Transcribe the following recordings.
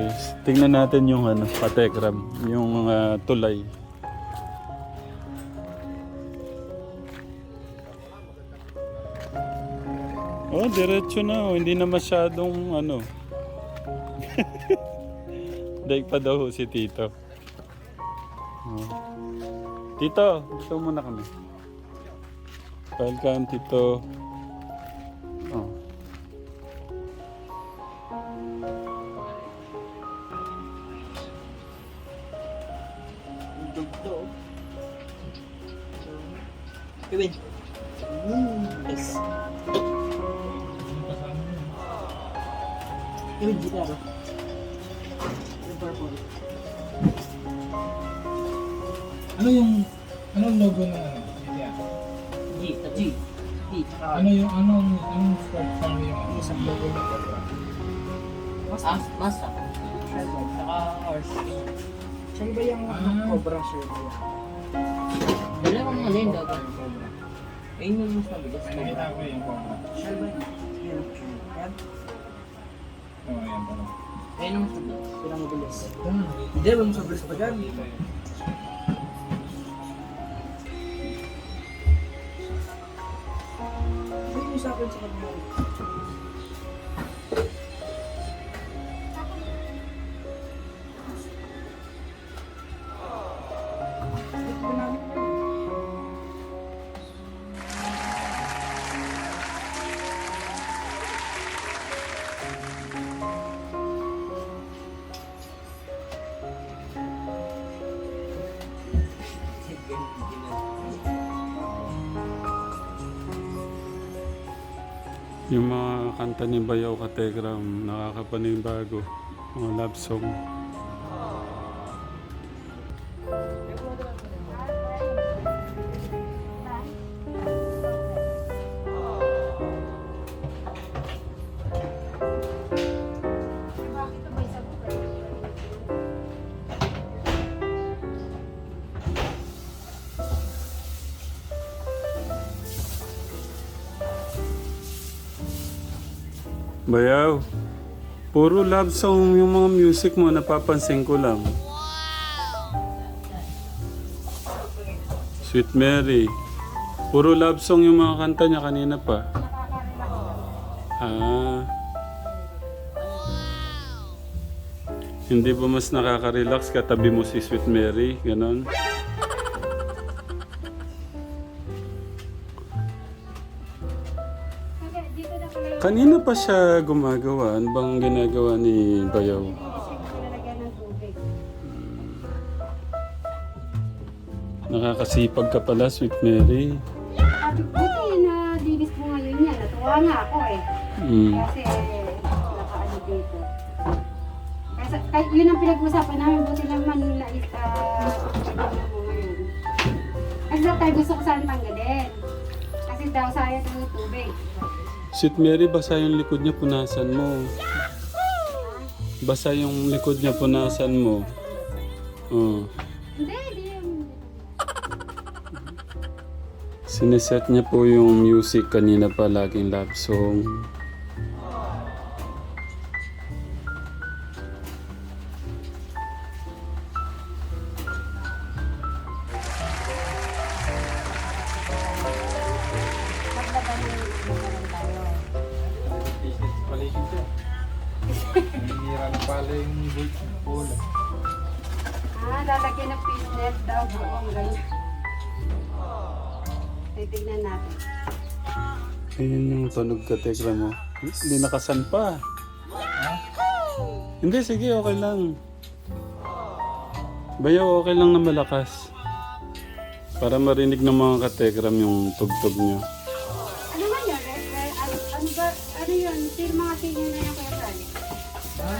guys. Tingnan natin yung ano, katekram, yung mga tulay. Oh, diretso na. Oh. Hindi na masyadong ano. Daig pa daw si Tito. Oh. Tito, dito muna kami. Welcome, Tito. Kevin. Mm, yes. Kevin, gitara. Yung purple. Ano yung anong logo ng ano? G, ta G. G, Ano yung anong anong farm yung ano? Isang logo ng Cobra? Masta. Masta. Sherwood, tsaka horse. Siya ba yung Ah. cobra shirt niya? Dalawang ano yun, daw. Ayun yung mas mabigas. Ay, nakita ko yung Cobra. Siya ba yung yan? Yan? Oo, oh, yan pala. Ayun yung mas mabigas. Pinamabilis. Hindi, wala sa bilis pa dyan. Hindi mo sa akin sa kanya. Yung mga kanta ni Bayaw Kategram, nakakapanibago. Mga love song. Bayaw, puro love song yung mga music mo, napapansin ko lang. Sweet Mary. Puro love song yung mga kanta niya kanina pa. Ah. Hindi ba mas nakaka-relax katabi mo si Sweet Mary? Ganon? Kanina pa siya gumagawa. Ano bang ginagawa ni Bayaw? Nakakasipag ka pala, Sweet Mary. Buti na linis mo ngayon yan. Natuwa nga ako eh. Mm. Kasi nakaano dito. Kasi kahit yun ang pinag-usapan namin, buti naman na mo ngayon. Kasi sa tayo gusto ko saan tanggalin. Kasi daw sayang ng tubig. Sweet Mary, basa yung likod niya, punasan mo. Basa yung likod niya, punasan mo. Oh. Sineset niya po yung music kanina pa, laging love song. Nangira na pala yung bolt pula. Ah, lalagyan ng fitness daw. Buong ganyan. Titignan natin. Ayun yung tunog ka, Tekra mo. Hindi nakasan pa. Hindi, sige, okay lang. Bayaw, okay lang na malakas. Para marinig ng mga katekram yung tugtog niyo. Re- Ano, ano ba? Ano yun? Sino mga senior na yung kaya Fran? Ha?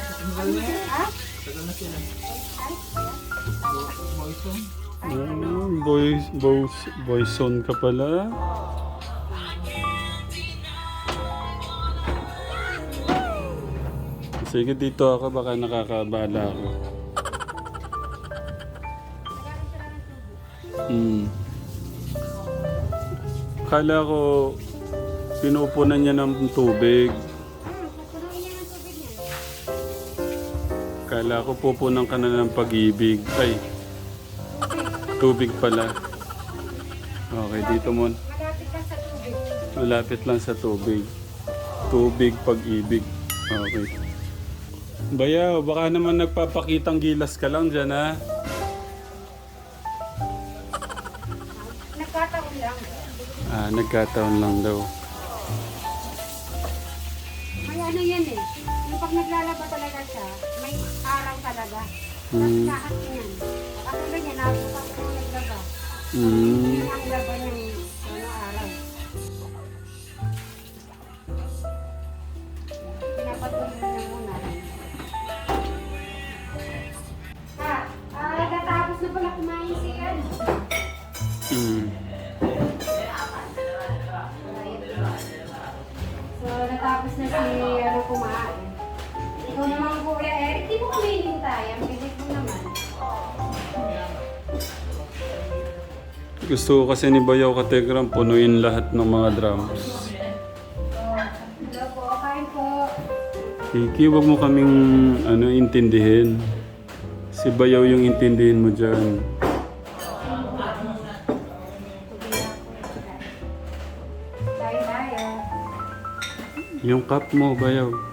Tagal na yan. Ha? Song. Ah, boy, boys, boyson ka pala. Sige, dito ako. Baka nakakabala ako. Hmm. Kala ko pinupunan niya ng tubig. Kala ko pupunan ka na ng pag-ibig. Ay, tubig pala. Okay, dito mo. Malapit lang sa tubig. Malapit lang sa tubig. Tubig, pag-ibig. Okay. Bayaw, baka naman nagpapakitang gilas ka lang dyan, ha? Nagkataon lang. Ah, nagkataon lang daw. Hmm. Lahat yan. Katulad niya, nabukas ko yung naglaba. Mm. Yun ang laba ng Gusto ko kasi ni Bayaw Kategram punuin lahat ng mga drums. Hello po, kain po. Kiki, wag mo kaming ano, intindihin. Si Bayaw yung intindihin mo dyan. Yung cup mo, Bayaw.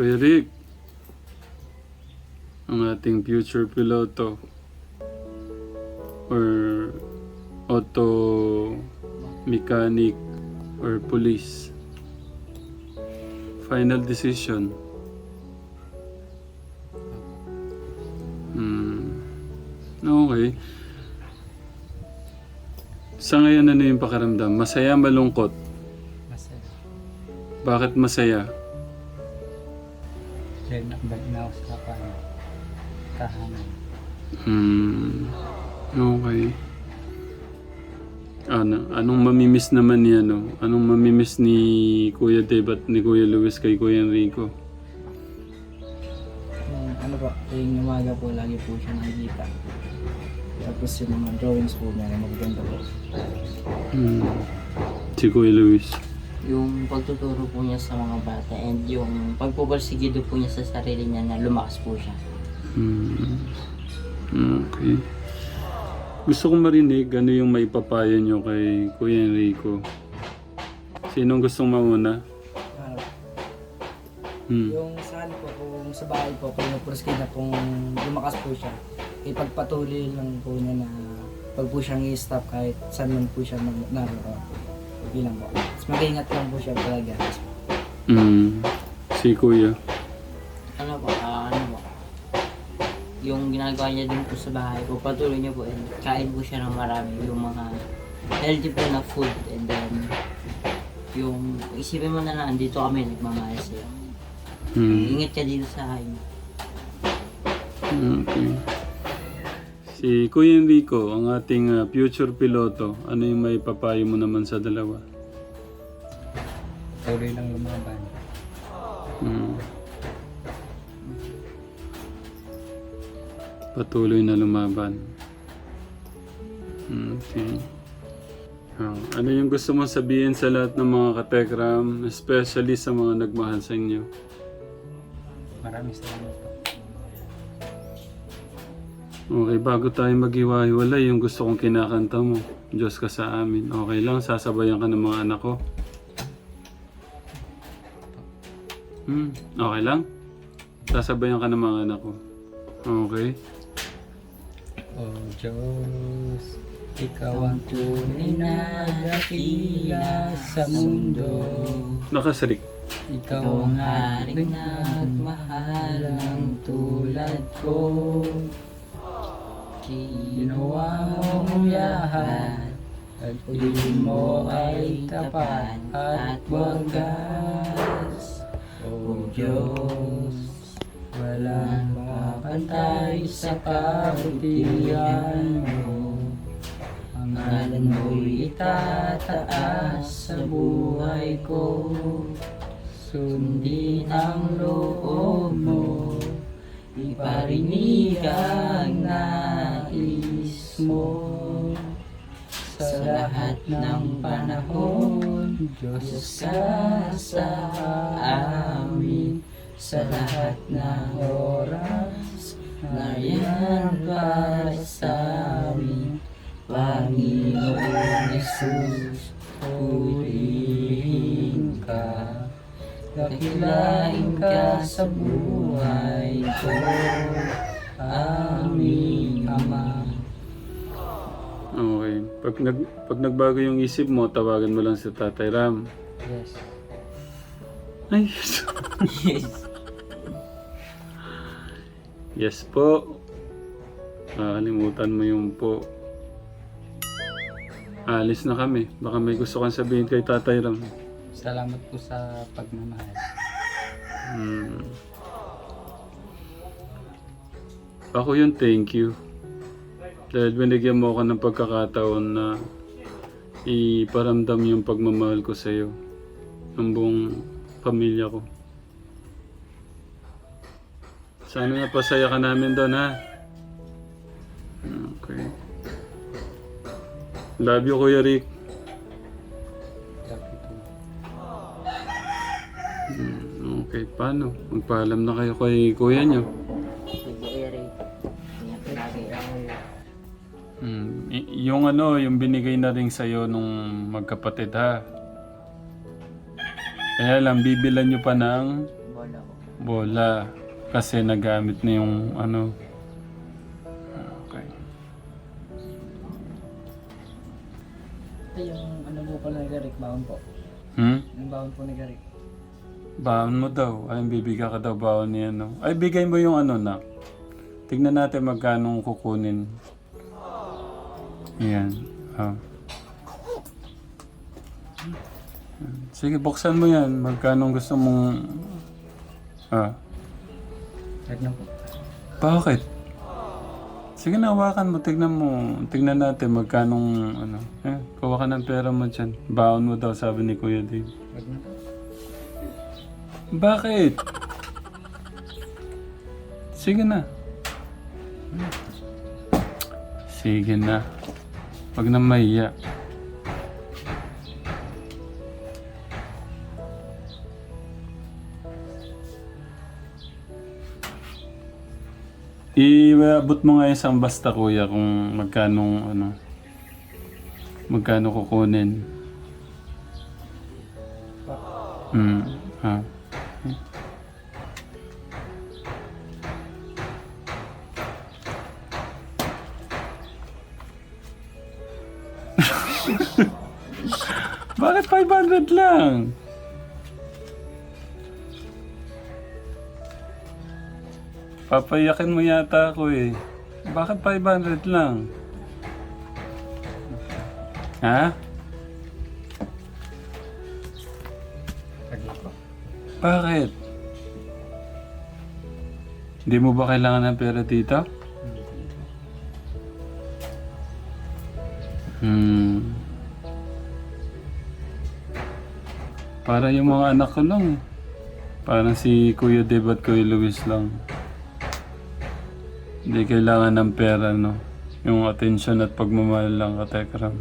Kuya Rick, ang ating future piloto or auto mechanic or police. Final decision. Hmm. Okay. Sa ngayon ano yung pakiramdam? Masaya, malungkot? Masaya. Bakit masaya? Kaya nakabalik na ako sa kapan. Tahanan. Hmm. Okay. Ano, anong mamimiss naman ni ano? Anong mamimiss ni Kuya Dave at ni Kuya Luis kay Kuya Enrico? Yung ano po, yung umaga po, lagi po siya nakikita. Tapos yung mga drawings po niya magaganda po. Hmm. Si Kuya Luis. Yung pagtuturo po niya sa mga bata and yung pagpuporsigido po niya sa sarili niya na lumakas po siya. Hmm. Okay. Gusto kong marinig ano yung may papayo nyo kay Kuya Enrico. Sinong gustong mauna? Ano, Hmm. yung saan po, kung sa bahay po, kung yung na kung lumakas po siya, ipagpatuloy lang po niya na pag po siyang i-stop kahit saan man po siya naroon. Okay lang po. Mag-ingat lang po siya talaga. Hmm. Si Kuya. Ano po, ah, ano po. Yung ginagawa niya din po sa bahay po, patuloy niya po and kain po siya ng marami. Yung mga healthy po na food and then yung isipin mo na lang, dito kami nagmamahal sa'yo. Hmm. Ingat ka dito sa akin. Okay. Si Kuya Enrico, ang ating ah, future piloto, ano yung may papayo mo naman sa dalawa? Tuloy lang lumaban. Hmm. Patuloy na lumaban. Okay. Ah, ano yung gusto mo sabihin sa lahat ng mga katekram, especially sa mga nagmahal sa inyo? Maraming salamat po. Okay, bago tayo maghiwa-hiwalay, yung gusto kong kinakanta mo, Diyos ka sa amin. Okay lang, sasabayan ka ng mga anak ko. Hmm, okay lang? Sasabayan ka ng mga anak ko. Okay. Oh Diyos, Ikaw ang tunay na dakila sa mundo. Nakasalik. Ikaw ang haring nagmahal ang tulad ko. Ginawa mo lahat at piling mo ay tapat at wagas. O Diyos, walang mapantay sa kabutihan mo. Ang ngalan mo'y itataas sa buhay ko. Sundin ang loob mo, iparinig ang nais mo. Sa lahat ng panahon, Diyos ka sa amin. Sa lahat ng oras, nariyan para sa amin. Panginoon Jesus, purihin ka. Dakilain ka sa buhay ko, aming Ama. Pag, nag, pag nagbago yung isip mo, tawagan mo lang si Tatay Ram. Yes. Ay, Yes. yes po. Nakalimutan mo yung po. Alis na kami. Baka may gusto kang sabihin kay Tatay Ram. Salamat po sa pagmamahal. Hmm. Ako yung thank you. Dahil binigyan mo ako ng pagkakataon na iparamdam yung pagmamahal ko sa iyo. Ng buong pamilya ko. Sana napasaya ka namin doon ha. Okay. Love you Kuya Rick. Hmm, Okay, paano? Magpaalam na kayo kay kuya nyo. Yung ano, yung binigay na rin sa'yo nung magkapatid ha. Kaya lang, bibilan nyo pa ng Bola bola. Kasi nagamit na yung ano. Okay. Ito yung ano po pala ni Garik, baon po. Hmm? Yung baon po ni Garik. Baon mo daw. Ay, bibigyan ka daw baon ni ano. Ay, bigay mo yung ano na. Tignan natin magkano kukunin. Yan. Ah. Sige, buksan mo yan. Magkano gusto mong... Ah. Na po. Bakit? Sige na, hawakan mo. Tignan mo. Tignan natin magkanong ano. Eh, kuha ka ng pera mo dyan. Baon mo daw, sabi ni Kuya Dave. Na. Bakit? Sige na. Sige na. Huwag na mahiya. Iabot mo nga isang basta kuya kung magkano ano magkano kukunin. Hmm. Ha. 500 lang? Papayakin mo yata ako eh. Bakit 500 lang? Ha? Bakit? Hindi mo ba kailangan ng pera dito? Hmm. Para yung mga anak ko lang. Parang si Kuya Deb at Kuya Luis lang. Hindi kailangan ng pera, no? Yung attention at pagmamahal lang, katekram.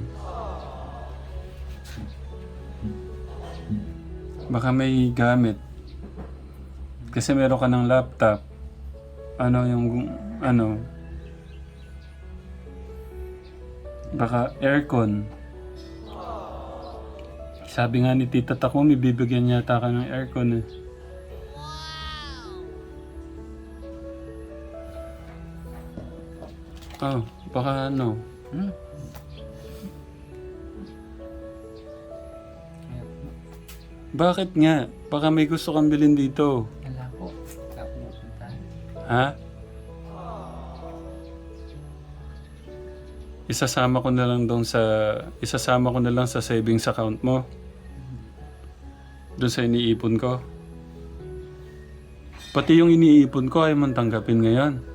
Baka may gamit. Kasi meron ka ng laptop. Ano yung, ano, baka aircon. Sabi nga ni Tita Takumi, bibigyan yata ka ng aircon eh. Oh, baka ano. Hmm? Bakit nga? Baka may gusto kang bilhin dito. Wala po. Wala po. Ha? Isasama ko na lang doon sa isasama ko na lang sa savings account mo. Doon sa iniipon ko. Pati yung iniipon ko ay mong tanggapin ngayon.